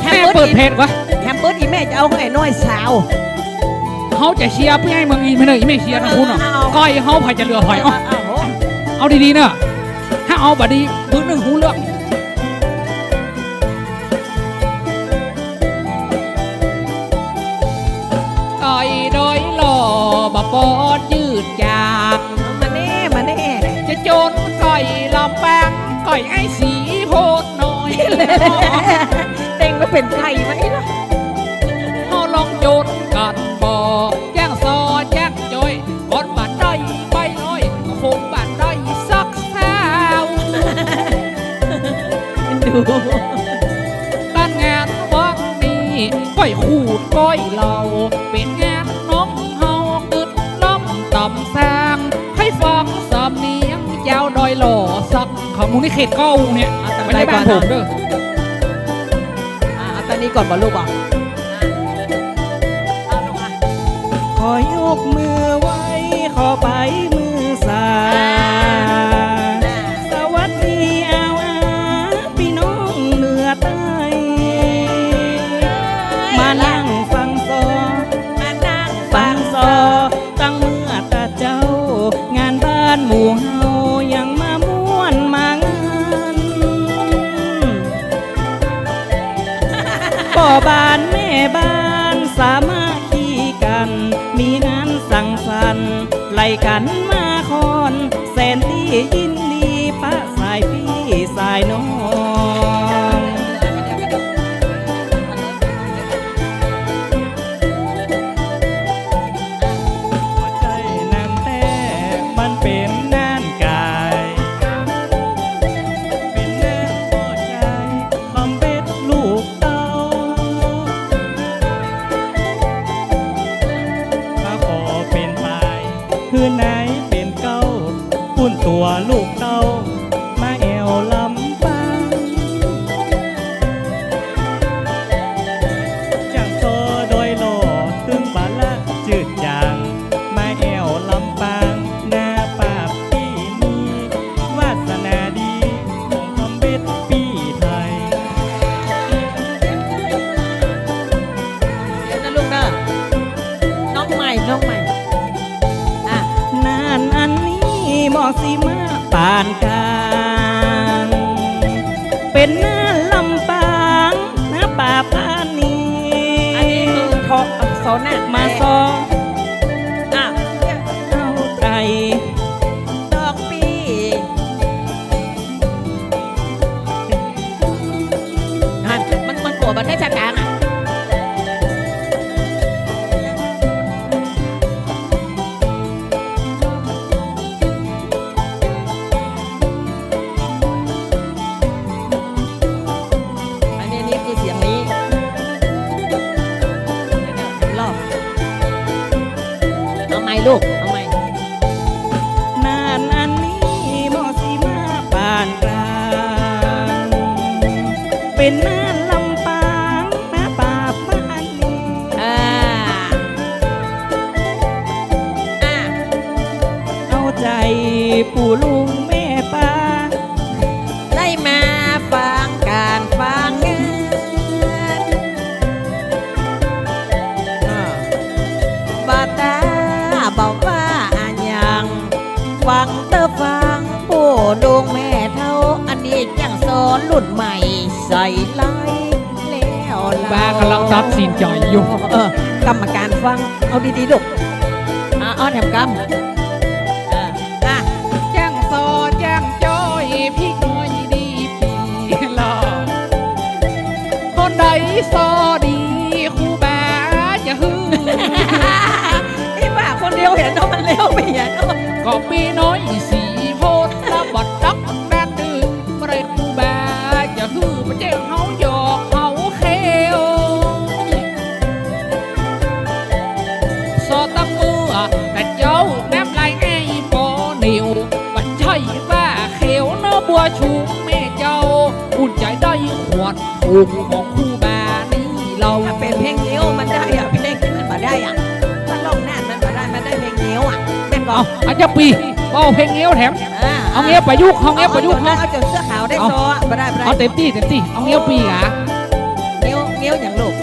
แคมแม่เปิเปิดดเพจวะแคมเปิดอีแม่จะเอาให้ไอ้น้อยสาว เขาจะเชียร์พี่ให้เมืองอินไปเลยอีไม่เชียร์ทั้งคุณอะเออเอา ก้อยเขาพายจะเรือหอยเอาเอาเอาเอาดีๆเนอะถ้าเอาบัดดีพื้นหนึ่งหูเรื่องก้อยดอยหล่อบะปอดยืดยาง เอามาแน่มาแน่จะโจนก้อยลำแปงก้อยไอ้สีโพดหน่อยเการงานวังนี้ก้อยขูดก้อยเหล่าเป็นงานน้องเฮาตึดล้ำต่ำแซงให้ฟังสำเนียงเจ้าดอยหล่อสักของมูลนิเขตเก้าเนี่ยไม่ได้บ้านผมเด้ออะเอาตอนนี้ก่อนบอลลูกบอกเอาลงมาขอยกมือไว้ขอไป บ้านสามาคีกัน มีงานสั่งสรรค์ไล่กันมาคอนแสนที่ยินดีปะสายพี่สายน้อง คือไหนเป็นเก้าปุ้นตัวลูก สีมาปานกลางเป็น ลูก เอาไหมนานอันนี้หมอสีมาปานกลางเป็นหน้าลำปางหน้าป่าพานีอ่าอ่าเอาใจปู่ลุง ปู่ลุงแม่เท่าอันนี้ยังสอนรุ่นใหม่ใส่ไล่แล้วเรบ้ากำลังตัดสินใจอยู่เออกรรมการฟังเอาดีๆลูกอ่าเอาแถมกรรมเอออะแจ้งซอแจ้งจอยพี่น้อยดีปีหลอคนใดซอดีครูบาจะฮือไอ้บ้าคนเดียวเห็นเนาะมันเร็วไปอย่างเนาะก็ปีน้อยสี ขวดถูกของครูบานี่เราถ้าเป็นเพลงเงี้ยวมันได้อะเพลงที่มันมาได้อะถ้าลองหน้ามันมาได้มันได้เพลงเงี้ยวอะแม่นบอเอากอาจจะปีเอาเพลงเงี้ยวแถมเอาเงี้ยวประยุกต์เอาเงี้ยวประยุกต์เอาเอาเอาจนเสื้อขาวได้เอาซออะมาได้มาได้เอาเต็มที่เต็มที่เอาเงี้ยวปีอะเงี้ยวอย่างลูก